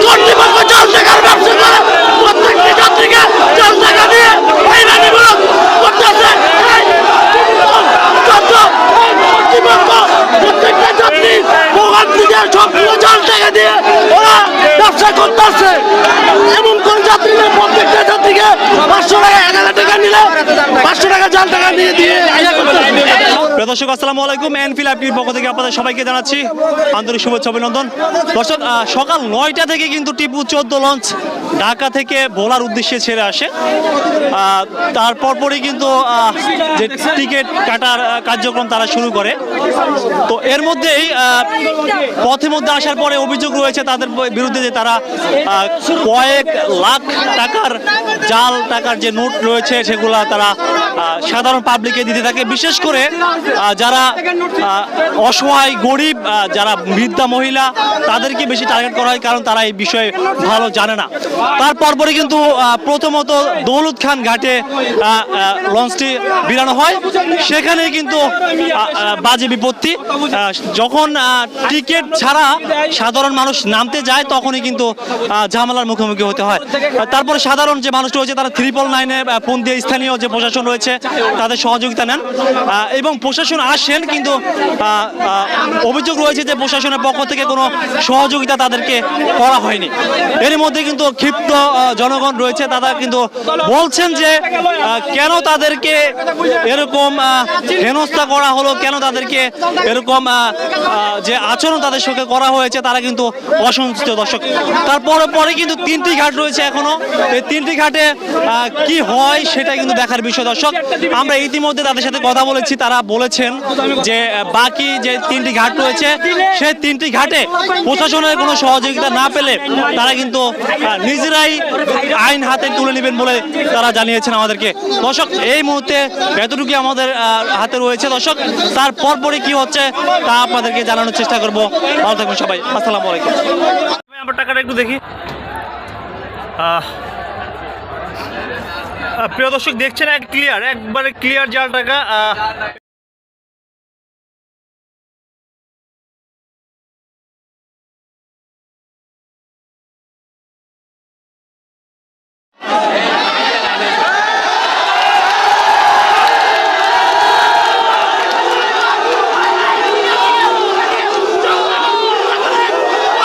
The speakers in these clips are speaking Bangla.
কর্তৃপক্ষ জল টাকার ব্যবসা করে প্রত্যেকটি যাত্রীকে জল টাকা দিয়ে এই রানিগুলো করতেছে এই যত এই কর্তৃপক্ষ প্রত্যেকটা যাত্রী ওখান থেকে সবগুলো জল টাকা দিয়ে ওরা ব্যবসা করতেছে এমন কোন যাত্রীদের প্রত্যেকটা যাত্রীকে পাঁচশো টাকা এক হাজার টাকা নিলে পাঁচশো টাকা জাল টাকা দিয়ে দিয়ে ইয়ে করতেছে প্রিয় দর্শক, আসসালামু আলাইকুম, এনফিল অ্যাপটির পক্ষ থেকে আপনাদের সবাইকে জানাচ্ছি আন্তরিক শুভেচ্ছা, অভিনন্দন। দর্শক সকাল নয়টা থেকে কিন্তু টিপু চোদ্দ লঞ্চ ঢাকা থেকে ভোলার উদ্দেশ্যে ছেড়ে আসে। তারপর পরই কিন্তু যে টিকিট কাটার কার্যক্রম তারা শুরু করে। তো এর মধ্যেই পথে মধ্যে আসার পরে অভিযোগ রয়েছে তাদের বিরুদ্ধে যে তারা কয়েক লাখ টাকার জাল, টাকার যে নোট রয়েছে, সেগুলা তারা সাধারণ পাবলিকে দিতে থাকে। বিশেষ করে যারা অসহায়, গরিব যারা বৃদ্ধা মহিলা, তাদেরকে বেশি টার্গেট করা হয় কারণ তারা এই বিষয়ে ভালো জানে না। তারপর পরে কিন্তু প্রথমত দৌলত খান ঘাটে লঞ্চটি বিরানো হয়। সেখানে কিন্তু বাজে বিপত্তি। যখন টিকিট ছাড়া সাধারণ মানুষ নামতে যায়, তখনই কিন্তু ঝামেলার মুখোমুখি হতে হয়। তারপরে সাধারণ যে মানুষ রয়েছে, তারা ত্রিপল নাইনে ফোন দিয়ে স্থানীয় যে প্রশাসন রয়েছে, তাদের সহযোগিতা নেন। এবং প্রশাসন আসেন, কিন্তু অভিযোগ রয়েছে যে প্রশাসনের পক্ষ থেকে কোনো সহযোগিতা তাদেরকে করা হয়নি। এর মধ্যে কিন্তু ক্ষিপ্ত জনগণ রয়েছে। তারা কিন্তু বলছেন যে কেন তাদেরকে এরকম হেনস্থা করা হলো, কেন তাদেরকে এরকম যে আচরণ তাদের সঙ্গে করা হয়েছে, তারা কিন্তু অসন্তুষ্ট দর্শক। তারপরে, পরে কিন্তু তিনটি ঘাট রয়েছে এখনও। এই তিনটি ঘাটে কি হয় সেটা কিন্তু দেখার বিষয় দর্শক। আমরা ইতিমধ্যে তাদের সাথে কথা বলেছি, তারা বলেছেন যে বাকি যে তিনটি ঘাট রয়েছে, সেই তিনটি ঘাটে প্রশাসনের কোনো সহযোগিতা না পেলে তারা কিন্তু নিজেরাই আইন হাতে তুলে নেবেন বলে তারা জানিয়েছেন আমাদেরকে। দর্শক, এই মুহূর্তে এতটুকু আমাদের হাতে রয়েছে। দর্শক, তার পরপরই কি হচ্ছে তা আপনাদেরকে জানানোর চেষ্টা করব। ভালো থাকবেন সবাই। আসসালামু আলাইকুম। আমার টাকাটা একটু দেখি। প্রিয় দর্শক, দেখছেন এক ক্লিয়ার একবারে ক্লিয়ার জাল টাকা আহ,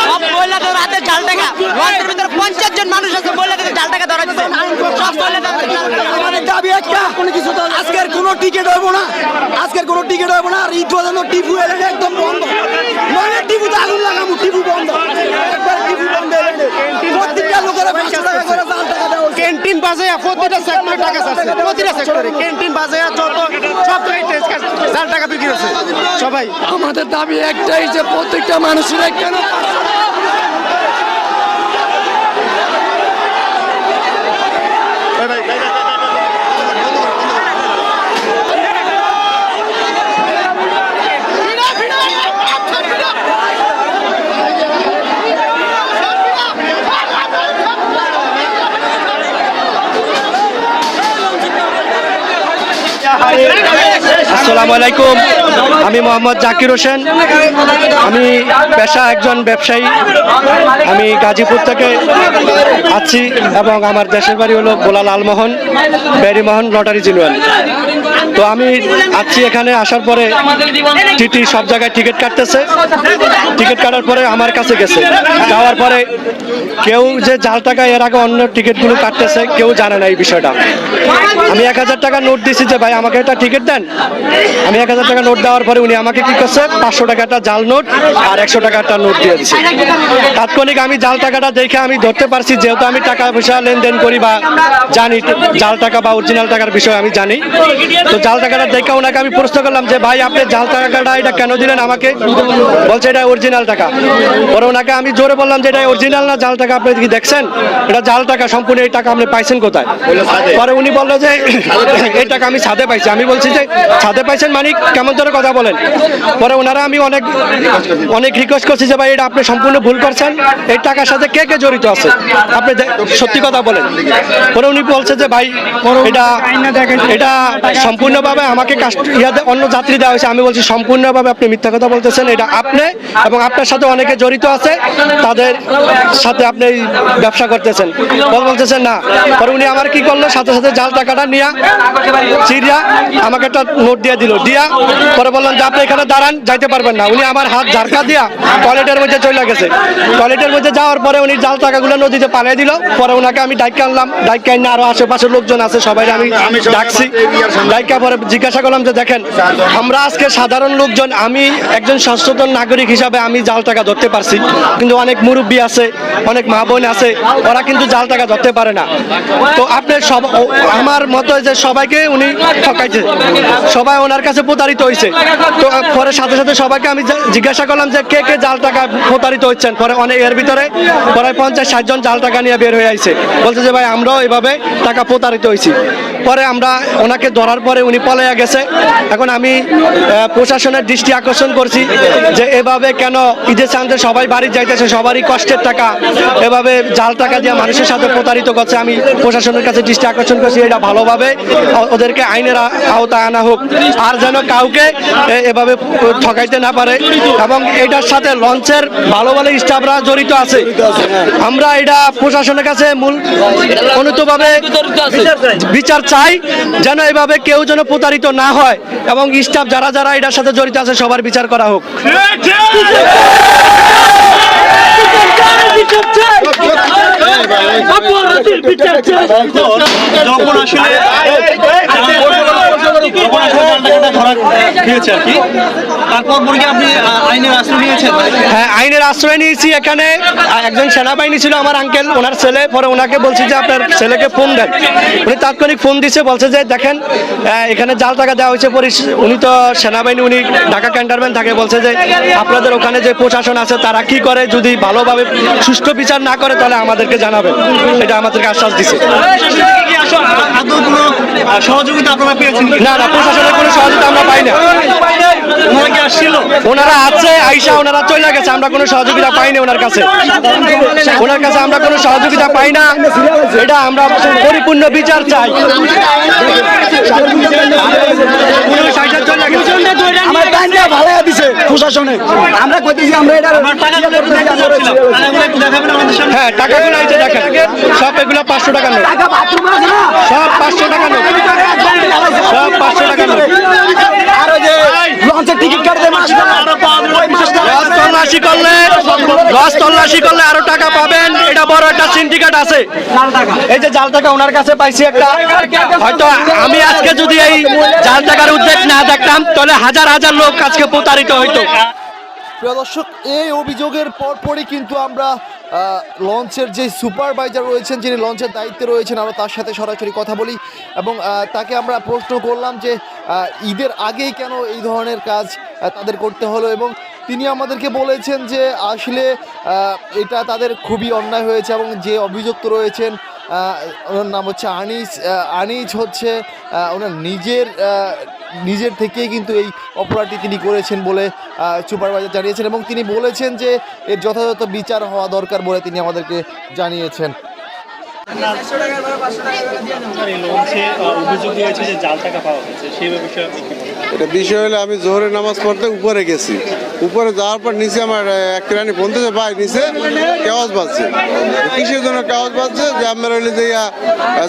সব মহিলাদের হাতে জাল টাকা লঞ্চের ভিতরে পঞ্চাশ জন মানুষ আছে মহিলাদের জাল টাকা ধরা দিচ্ছে সব মহিলাদের হাতে জাল টাকা। আমাদের দাবি আজকের কোনো টিকিট হইব না আজকের কোনো টিকিট হইব না আর ঈদ পর্যন্ত টিপু এলে একদম বন্ধ। মানে টিপুতে আগুন লাগাবো টিপু বন্ধ। একবার টিপু বন্ধ এলে প্রত্যেকটা লোকের পাঁচশো টাকা করে জাল টাকা দেওয়া ক্যান্টিন বাজে প্রতিটা সেক্টরে টাকা চাচ্ছে। প্রতিটা সেক্টরে ক্যান্টিন বাজে যত সব জায়গায় টেস্ট টাকা বিক্রি হচ্ছে। সবাই। আমাদের দাবি একটাই যে প্রত্যেকটা মানুষের কেন আসসালামু আলাইকুম আমি মোহাম্মদ জাকির হোসেন আমি পেশা একজন ব্যবসায়ী। আমি গাজীপুর থেকে আছি এবং আমার দেশের বাড়ি হলো গোলা লালমোহন ব্যারিমোহন লটারি জিনুয়াল তো আমি আছি এখানে, আসার পরে টিটি সব জায়গায় টিকিট কাটতেছে। টিকিট কাটার পরে আমার কাছে গেছে। যাওয়ার পরে কেউ যে জাল টাকা এর আগে অন্য টিকিটগুলো কাটতেছে, কেউ জানে না এই বিষয়টা। আমি এক হাজার টাকা নোট দিছি যে, ভাই, আমাকে একটা টিকিট দেন। আমি এক হাজার টাকা নোট দেওয়ার পরে উনি আমাকে কি করছে, পাঁচশো টাকা একটা জাল নোট আর একশো টাকা একটা নোট দিয়ে দিচ্ছে তাৎক্ষণিক আমি জাল টাকাটা দেখে আমি ধরতে পারছি, যেহেতু আমি টাকা পয়সা লেনদেন করি বা জানি জাল টাকা বা অরিজিনাল টাকার বিষয় আমি জানি। তো জাল টাকাটা দেখে ওনাকে আমি প্রশ্ন করলাম যে, ভাই, আপনি জাল টাকাটা এটা কেন দিলেন আমাকে? বলছে, এটা অরিজিনাল টাকা। পরে ওনাকে আমি জোরে বললাম যে, এটা অরিজিনাল না, জাল টাকা আপনি কি দেখছেন? এটা জাল টাকা, সম্পূর্ণ এই টাকা আপনি পাইছেন কোথায়? পরে উনি বলল যে, এই টাকা আমি ছাদে পাইছি। আমি বলছি যে, ছাদে পাইছেন মানে কেমন ধরে কথা বলেন? পরে ওনারা আমি অনেক অনেক রিকোয়েস্ট করছি যে ভাই এটা আপনি সম্পূর্ণ ভুল করছেন। এই টাকার সাথে কে কে জড়িত আছে? আপনি সত্যি কথা বলেন। পরে উনি বলছে যে ভাই এটা এটা সম্পূর্ণভাবে আমাকে কাস্ট ইয়াতে অন্য যাত্রী দেওয়া হয়েছে। আমি বলছি সম্পূর্ণভাবে আপনি মিথ্যা কথা বলতেছেন। এটা আপনি এবং আপনার সাথে অনেকে জড়িত আছে। তাদের সাথে আপনি ব্যবসা করতেছেন। পরে বলতেছেন না। পরে উনি আমার কি করল? সাথে সাথে জাল টাকাটা নিয়ে চিরিয়া আমাকে একটা নোট দিয়ে দিল। দিয়া পরে বললাম যে আপনি এখানে দাঁড়ান যাইতে পারবেন না। উনি আমার হাত ঝাড়কা দিয়া টয়লেটের মধ্যে চলে গেছে। টয়লেটের মধ্যে যাওয়ার পরে উনি জাল টাকাগুলো নদীতে পালিয়ে দিল। পরে ওনাকে আমি ডাইকা আনলাম। ডাইকা আনলে আরও আশেপাশের লোকজন আছে সবাই আমি ডাকছি। ডাইকা পরে জিজ্ঞাসা করলাম যে দেখেন আমরা আজকে সাধারণ লোকজন আমি একজন সচেতন নাগরিক হিসাবে আমি জাল টাকা ধরতে পারছি। কিন্তু অনেক মুরব্বী আছে অনেক মা বোন আছে ওরা কিন্তু জাল টাকা ধরতে পারে না। তো আপনি সব আমার মতো যে সবাইকে উনি ঠকাইছে। সবাই ওনার কাছে প্রতারিত হয়েছে তো পরে সাথে সাথে সবাইকে আমি জিজ্ঞাসা করলাম যে কে কে জাল টাকা প্রতারিত হচ্ছেন। পরে অনেক এর ভিতরে, পরে পঞ্চাশ, ষাট জন জাল টাকা নিয়ে বের হয়ে আইছে। বলছে যে, ভাই, আমরাও এভাবে টাকা প্রতারিত হয়েছি পরে আমরা ওনাকে ধরার পরে উনি পলাইয়া গেছে। এখন আমি প্রশাসনের দৃষ্টি আকর্ষণ করছি যে, এভাবে কেন ঈদের চান্দে সবাই বাড়ি যাইতেছে, সবারই কষ্টের টাকা। এভাবে জাল টাকা দিয়ে মানুষের সাথে প্রতারিত করছে। আমি প্রশাসনের কাছে দৃষ্টি আকর্ষণ করছি, এটা ভালোভাবে ওদেরকে আইনের আওতায় আনা হোক। আর যেন কাউকে এভাবে ঠকাইতে না পারে। এবং এটার সাথে লঞ্চের ভালো ভালো স্টাফরা জড়িত আছে। আমরা এটা প্রশাসনের কাছে মূল অনুতভাবে বিচার চাই, যেন এভাবে কেউ যেন প্রতারিত না হয় এবং স্টাফ যারা যারা এটার সাথে জড়িত আছে সবার বিচার করা হোক। যখন আসলে যখন আসলে জাল টাকাটা আর কি তারপর পরে আপনি আইনের আশ্রয় নিয়েছেন হ্যাঁ আইনের আশ্রয় নিয়েছি এখানে একজন সেনাবাহিনী ছিল আমার আঙ্কেল ওনার ছেলে পরে ওনাকে বলছি যে আপনার ছেলেকে ফোন দেন উনি তাৎক্ষণিক ফোন দিছে বলছে যে দেখেন এখানে জাল টাকা দেওয়া হয়েছে উনি তো সেনাবাহিনী উনি ঢাকা ক্যান্টারম্যান থাকে বলছে যে আপনাদের ওখানে যে প্রশাসন আছে তারা কি করে যদি ভালোভাবে সুষ্ঠু বিচার না করে তাহলে আমাদেরকে জানাবেন এটা আমাদেরকে আশ্বাস দিছে? না না প্রশাসনের কোনো সহযোগিতা আমরা পাই না। ওনারা আছে আইসা ওনারা চলে গেছে আমরা কোনো সহযোগিতা পাইনি ওনার কাছে। ওনার কাছে আমরা কোনো সহযোগিতা পাই না। এটা আমরা পরিপূর্ণ বিচার চাই। আমার প্রশাসনে। আমরা কইতেছি আমরা এটা আমার? হ্যাঁ টাকাগুলো দেখেন সব এগুলো পাঁচশো টাকা নোট টাকা সব পাঁচশো টাকা নোট সব পাঁচশো টাকা নোট আর ওই যে লঞ্চের টিকিট কাটতে মাস লস তল্লাশি করলে লস তল্লাশি করলে আরও টাকা পাবেন। এটা বড় একটা সিন্ডিকেট আছে। এই যে জাল টাকা ওনার কাছে পাইছি একটা। হয়তো আমি আজকে যদি এই জাল টাকার উদ্যোগ না দেখতাম, তাহলে হাজার হাজার লোক আজকে প্রতারিত হইতো। প্রিয় দর্শক, এই অভিযোগের পরপরই কিন্তু আমরা লঞ্চের যে সুপারভাইজার রয়েছেন, যিনি লঞ্চের দায়িত্বে রয়েছেন, আমরা তার সাথে সরাসরি কথা বলি এবং তাকে আমরা প্রশ্ন করলাম যে ঈদের আগেই কেন এই ধরনের কাজ তাদের করতে হলো এবং তিনি আমাদেরকে বলেছেন যে আসলে এটা তাদের খুবই অন্যায় হয়েছে এবং যে অভিযুক্ত রয়েছেন ওনার নাম হচ্ছে আনিস আনিস হচ্ছে ওনার নিজের নিজের থেকেই কিন্তু এই অপরাধটি তিনি করেছেন বলে সুপারভাইজার জানিয়েছেন এবং তিনি বলেছেন যে এর যথাযথ বিচার হওয়া দরকার বলে তিনি আমাদেরকে জানিয়েছেন। অভিযোগ দিয়েছে যে জাল টাকা পাওয়া গেছে। সেই বিষয়ে আপনি? এটা বিষয় হলো আমি জোহরের নামাজ পড়তে উপরে গেছি। উপরে যাওয়ার পর নিচে আমার এক রানি ফোন ভাই নিচে কাগজ বাজছে। কিসের জন্য কাগজ বাজছে? যে আমার হইলে যে আহ,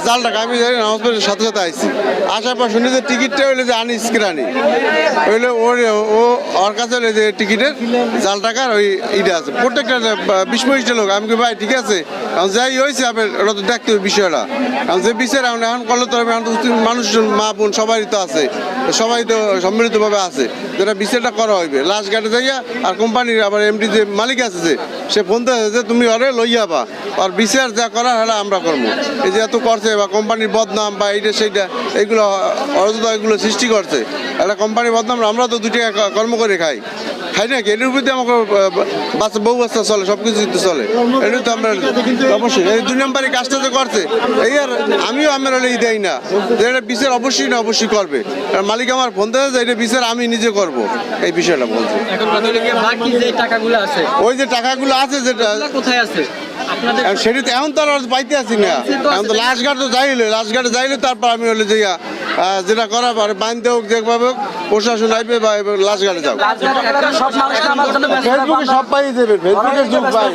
জাল টাকা আমি জানি নামাজ পড়ে সাথে সাথে আইছি। আসার পর শুনি যে টিকিটটা হইলে যে আনিস কিরানি হইলে ওর ও ওর কাছে হইলে যে টিকিটের জাল টাকার ওই ইটা আছে। প্রত্যেকটা বিশ পঁচিশটা লোক। আমি ভাই ঠিক আছে? এখন যাই হয়েছে আপনার ওটা তো দেখতে হবে বিষয়টা। এখন যে বিচার এখন এখন করলে তো এখন মানুষজন মা বোন সবারই তো আছে। সবাই তো সম্মিলিতভাবে আছে। যেটা বিচারটা করা হইবে। লাস্ট গাড়ি যাইয়া আর কোম্পানির আবার এমডি যে মালিক আছে যে, সে ফোন যে, তুমি অরে লইয়া বা আর বিচার যা করার হলে আমরা করব এই যে এত করছে বা কোম্পানির বদনাম বা এইটা সেইটা, এইগুলো অযথা এগুলো সৃষ্টি করছে। একটা কোম্পানির বদনাম আমরা তো দুই টাকা কর্ম করে খাই। খাই না কি এটার উপর দিয়ে আমাকে বাচ্চা বউ বাচ্চা চলে সব কিছু চলে। এটা তো আমরা অবশ্যই এই দুই নম্বরে কাজটা যে করছে এই আর আমিও আমার হলে দেই না। এটা বিচার অবশ্যই না অবশ্যই করবে। কারণ মালিক আমার ফোন দেয় এটা বিচার আমি নিজে করব এই বিষয়টা বলছে। বাকি যে টাকাগুলো আছে ওই যে টাকাগুলো আছে যেটা কোথায় আছে? সেটি তো এখন তো আর পাইতে আছি না। এখন তো লাস্ট ঘাট তো যাইলে লাস্ট ঘাটে যাইলে তারপর আমি হলে যে যেটা করা পারে বানতে হোক দেখভাবে হোক প্রশাসন আইবে বা লাশ গাড়ি যাও ফেসবুকে সব পাই দেবে ফেসবুকের যুগ পাই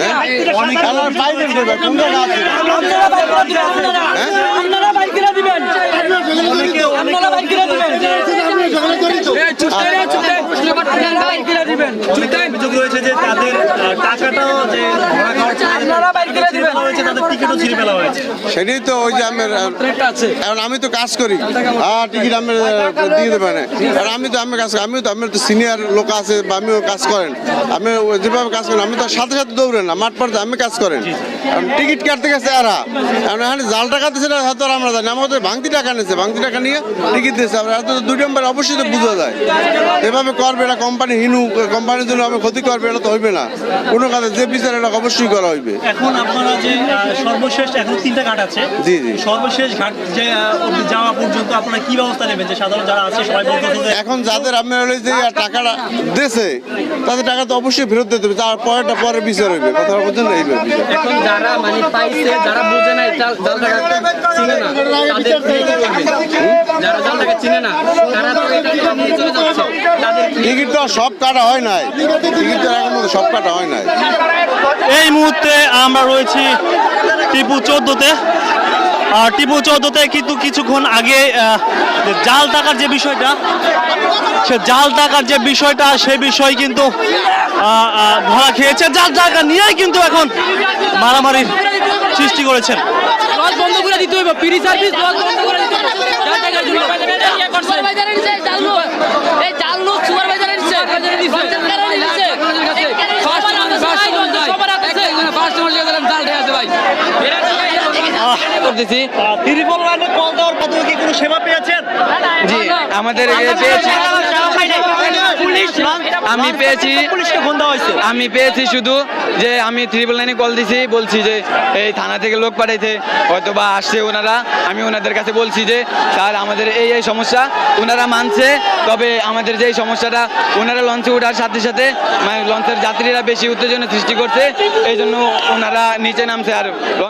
হ্যাঁ? হ্যাঁ? অভিযোগ রয়েছে যে তাদের টাকাটাও যে সেটাই তো ওই যে আমি এখন আমি তো কাজ করি। আর টিকিট আমি দিয়ে দেবে না। আর আমি তো আমি কাজ আমি তো আমি তো সিনিয়র লোক আছে বা আমিও কাজ করেন। আমি যেভাবে কাজ করেন আমি তো সাথে সাথে দৌড়েন না মাঠ পর্যায়ে আমি কাজ করেন। টিকিট কাটতে গেছে এরা। এখন জাল টাকা দিচ্ছে না হয়তো আমরা জানি আমাদের ভাঙতি টাকা নিয়েছে ভাঙতি টাকা নিয়ে টিকিট দিয়েছে আমরা এত দুই নম্বর অবশ্যই তো বোঝা যায়। এভাবে করবে এটা কোম্পানি হিনু কোম্পানির জন্য আমি ক্ষতি করবে এটা তো হইবে না। কোনো কাজে যে বিচার এটা অবশ্যই করা হইবে। এখন আপনারা যে সর্বশেষ এখন তিনটা ঘাট আছে। জি, জি। সর্বশেষ ঘাট যে যাওয়া পর্যন্ত আপনারা কি ব্যবস্থা নেবেন? যে সাধারণ যারা আছে সবাই এখন যাদের আপনার যে টাকাটা দিয়েছে তাদের টাকা তো অবশ্যই ফেরত দিতে হবে। তার পরেরটা পরে বিচার হইবে। কথা বলছেন এখন যারা মানে পাইছে যারা বুঝে না এটা জাল টাকা চিনে না? তাদের যারা জাল টাকা চিনে না তারা তো এটা নিয়ে চলে যাচ্ছে। তাদের টিকিট তো সব কাটা হয় নাই। টিকিট তো এখন সব কাটা হয় নাই। এই মুহূর্তে আমরা রয়েছি টিপু চোদ্দতে। টিপু চোদ্দতে কিন্তু কিছুক্ষণ আগে জাল টাকার যে বিষয়টা সে জাল টাকার যে বিষয়টা সে বিষয় কিন্তু ধরা খেয়েছে। জাল টাকা নিয়েই কিন্তু এখন মারামারির সৃষ্টি করেছেন। লজ বন্ধ করে দিতে হইব ফ্রি সার্ভিস লজ বন্ধ করে দিতে হইব। জাল টাকার জন্য সুপারভাইজারের জাল লোক এই জাল লোক সুপারভাইজারের নিচে পঞ্চায়েতের নিচে সবার হাতে সবার হাতে করতেছি। ত্রিপল লাইনে কল দেওয়ার পর কি কোনো সেবা পেয়েছেন? জি আমাদের পেয়েছি। আমি পেয়েছি আমি পেয়েছি শুধু যে আমি ত্রিপল লাইনে কল দিছি বলছি যে এই থানা থেকে লোক পাঠাইতে হয়তো বা আসছে ওনারা। আমি ওনাদের কাছে বলছি যে স্যার আমাদের এই এই সমস্যা ওনারা মানছে তবে আমাদের যে সমস্যাটা ওনারা লঞ্চে ওঠার সাথে সাথে মানে লঞ্চের যাত্রীরা বেশি উত্তেজনা সৃষ্টি করছে এই জন্য ওনারা নিচে নামছে আর